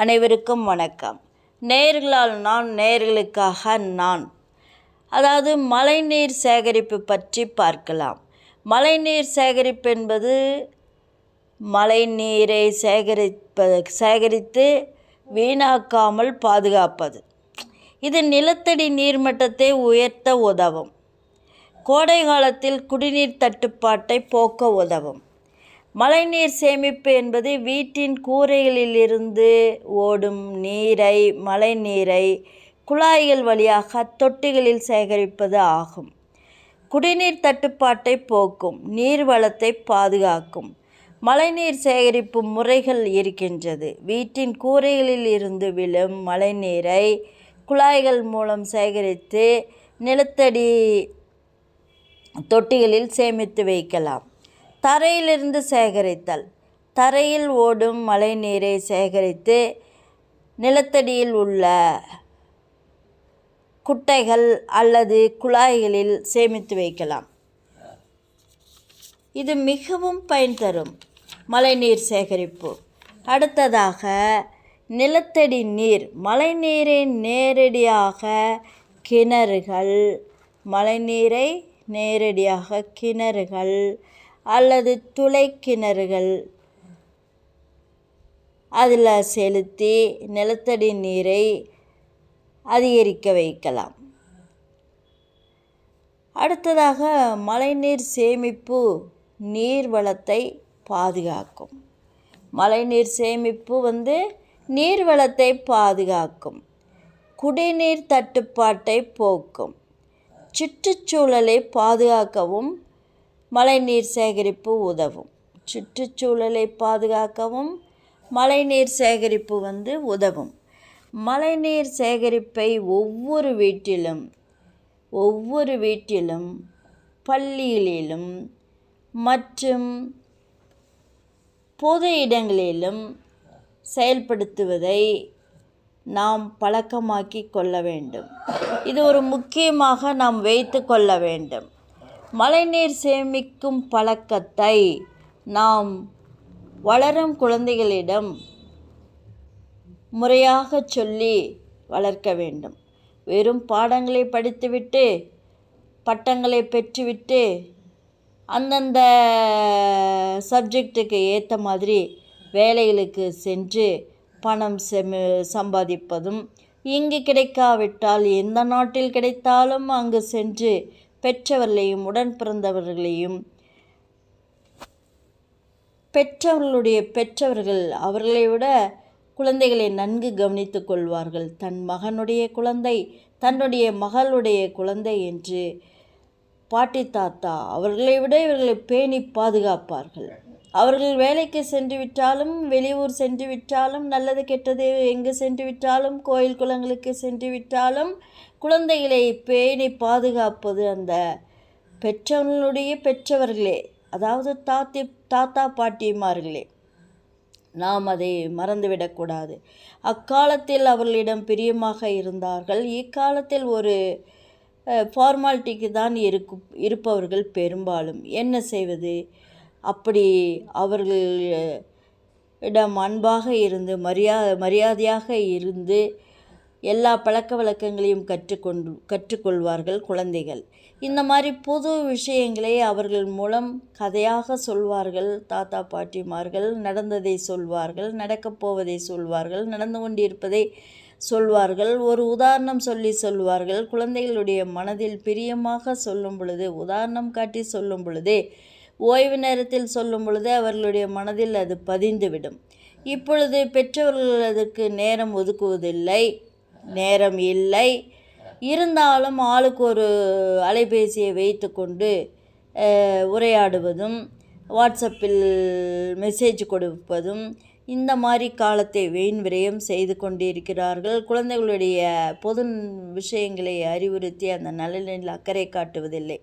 அனைவருக்கும் வணக்கம். நேர்களால் நான் நேர்களுக்காக நான். அதாவது மழைநீர் சேகரிப்பு பற்றி பார்க்கலாம். மழைநீர் சேகரிப்பு என்பது மழை நீரை சேகரிப்ப சேகரித்து வீணாக்காமல் பாதுகாப்பது. இது நிலத்தடி நீர்மட்டத்தை உயர்த்த உதவும். கோடை காலத்தில் குடிநீர் தட்டுப்பாட்டை போக்க உதவும். மழைநீர் சேமிப்பு என்பது வீட்டின் கூரைகளிலிருந்து ஓடும் நீரை மழைநீரை குழாய்கள் வழியாக தொட்டிகளில் சேகரிப்பது ஆகும். குடிநீர் தட்டுப்பாட்டை போக்கும் நீர் வளத்தை பாதுகாக்கும். மழைநீர் சேகரிப்பு முறைகள் இருக்கின்றது. வீட்டின் கூரைகளில் இருந்து விழும் மழைநீரை குழாய்கள் மூலம் சேகரித்து நிலத்தடி தொட்டிகளில் சேமித்து வைக்கலாம். தரையிலிருந்து சேகரித்தல். தரையில் ஓடும் மழைநீரை சேகரித்து நிலத்தடியில் உள்ள குட்டைகள் அல்லது குழாய்களில் சேமித்து வைக்கலாம். இது மிகவும் பயன் தரும் மழைநீர் சேகரிப்பு. அடுத்ததாக நிலத்தடி நீர் மழைநீரை நேரடியாக கிணறுகள் மழைநீரை நேரடியாக கிணறுகள் அல்லது துளை கிணறுகள் அதில் செலுத்தி நிலத்தடி நீரை அதிகரிக்க வைக்கலாம். அடுத்ததாக மழைநீர் சேமிப்பு நீர் வளத்தை பாதுகாக்கும். மழைநீர் சேமிப்பு வந்து நீர் வளத்தை பாதுகாக்கும். குடிநீர் தட்டுப்பாட்டை போக்கும். சுற்றுச்சூழலை பாதுகாக்கவும் மழைநீர் சேகரிப்பு உதவும். சுற்றுச்சூழலை பாதுகாக்கவும் மழைநீர் சேகரிப்பு வந்து உதவும். மழைநீர் சேகரிப்பை ஒவ்வொரு வீட்டிலும் ஒவ்வொரு வீட்டிலும் பள்ளிகளிலும் மற்றும் பொது இடங்களிலும் செயல்படுத்துவதை நாம் பழக்கமாக்கி கொள்ள வேண்டும். இது ஒரு முக்கியமாக நாம் வைத்து கொள்ள வேண்டும். மழைநீர் சேமிக்கும் பழக்கத்தை நாம் வளரும் குழந்தைகளிடம் முறையாக சொல்லி வளர்க்க வேண்டும். வெறும் பாடங்களை படித்துவிட்டு பட்டங்களை பெற்றுவிட்டு அந்தந்த சப்ஜெக்டுக்கு ஏற்ற மாதிரி வேலைகளுக்கு சென்று பணம் செமி சம்பாதிப்பதும் இங்கு கிடைக்காவிட்டால் எந்த நாட்டில் கிடைத்தாலும் அங்கு சென்று பெற்றவர்களையும் உடன் பிறந்தவர்களையும். பெற்றவர்களுடைய பெற்றவர்கள் அவர்களை விட குழந்தைகளை நன்கு கவனித்து கொள்வார்கள். தன் மகனுடைய குழந்தை தன்னுடைய மகளுடைய குழந்தை என்று பாட்டி தாத்தா அவர்களை விட இவர்களை பேணி பாதுகாப்பார்கள். அவர்கள் வேலைக்கு சென்று விட்டாலும் வெளியூர் சென்று விட்டாலும் நல்லது கெட்டது எங்கு சென்று விட்டாலும் கோயில் குளங்களுக்கு சென்று விட்டாலும் குழந்தைகளை பேணி பாதுகாப்பது அந்த பெற்றவர்களுடைய பெற்றவர்களே அதாவது தாத்தி தாத்தா பாட்டிமார்களே. நாம் அதை மறந்துவிடக்கூடாது. அக்காலத்தில் அவர்களிடம் பிரியமாக இருந்தார்கள். இக்காலத்தில் ஒரு ஃபார்மாலிட்டிக்கு தான் இருக்கும் இருப்பவர்கள் பெரும்பாலும். என்ன செய்வது? அப்படி அவர்களிடம் அன்பாக இருந்து மரியா மரியாதையாக இருந்து எல்லா பழக்க வழக்கங்களையும் கற்றுக்கொண்டு கற்றுக்கொள்வார்கள் குழந்தைகள். இந்த மாதிரி புது விஷயங்களை அவர்கள் மூலம் கதையாக சொல்வார்கள் தாத்தா பாட்டிமார்கள் நடந்ததை சொல்வார்கள் நடக்கப் போவதை சொல்வார்கள் நடந்து கொண்டிருப்பதை சொல்வார்கள் ஒரு உதாரணம் சொல்லி சொல்வார்கள். குழந்தைகளுடைய மனதில் பிரியமாக சொல்லும் பொழுது உதாரணம் காட்டி சொல்லும் பொழுதே ஓய்வு நேரத்தில் சொல்லும் பொழுது அவர்களுடைய மனதில் அது பதிந்துவிடும். இப்பொழுது பெற்றோர்கள் அதற்கு நேரம் ஒதுக்குவதில்லை. நேரம் இல்லை. இருந்தாலும் ஆளுக்கு ஒரு அலைபேசியை வைத்து கொண்டு உரையாடுவதும் வாட்ஸ்அப்பில் மெசேஜ் கொடுப்பதும் இந்த மாதிரி காலத்தை வீண் விரயம் செய்து கொண்டிருக்கிறார்கள். குழந்தைகளுடைய பொது விஷயங்களை அறிவுறுத்தி அந்த நலனில் அக்கறை காட்டுவதில்லை.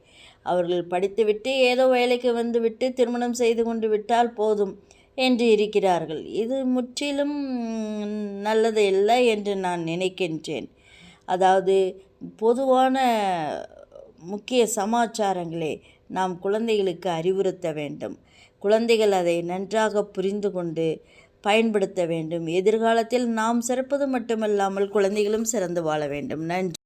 அவர்கள் படித்துவிட்டு ஏதோ வேலைக்கு வந்துவிட்டு திருமணம் செய்து கொண்டு விட்டால் போதும் என்று இருக்கிறார்கள். இது முற்றிலும் நல்லது இல்லை என்று நான் நினைக்கின்றேன். அதாவது பொதுவான முக்கிய சமாச்சாரங்களை நாம் குழந்தைகளுக்கு அறிவுறுத்த வேண்டும். குழந்தைகள் அதை நன்றாக புரிந்து கொண்டு பயன்படுத்த வேண்டும். எதிர்காலத்தில் நாம் சிறப்பது மட்டுமல்லாமல் குழந்தைகளும் சிறந்து வாழ வேண்டும். நன்றி.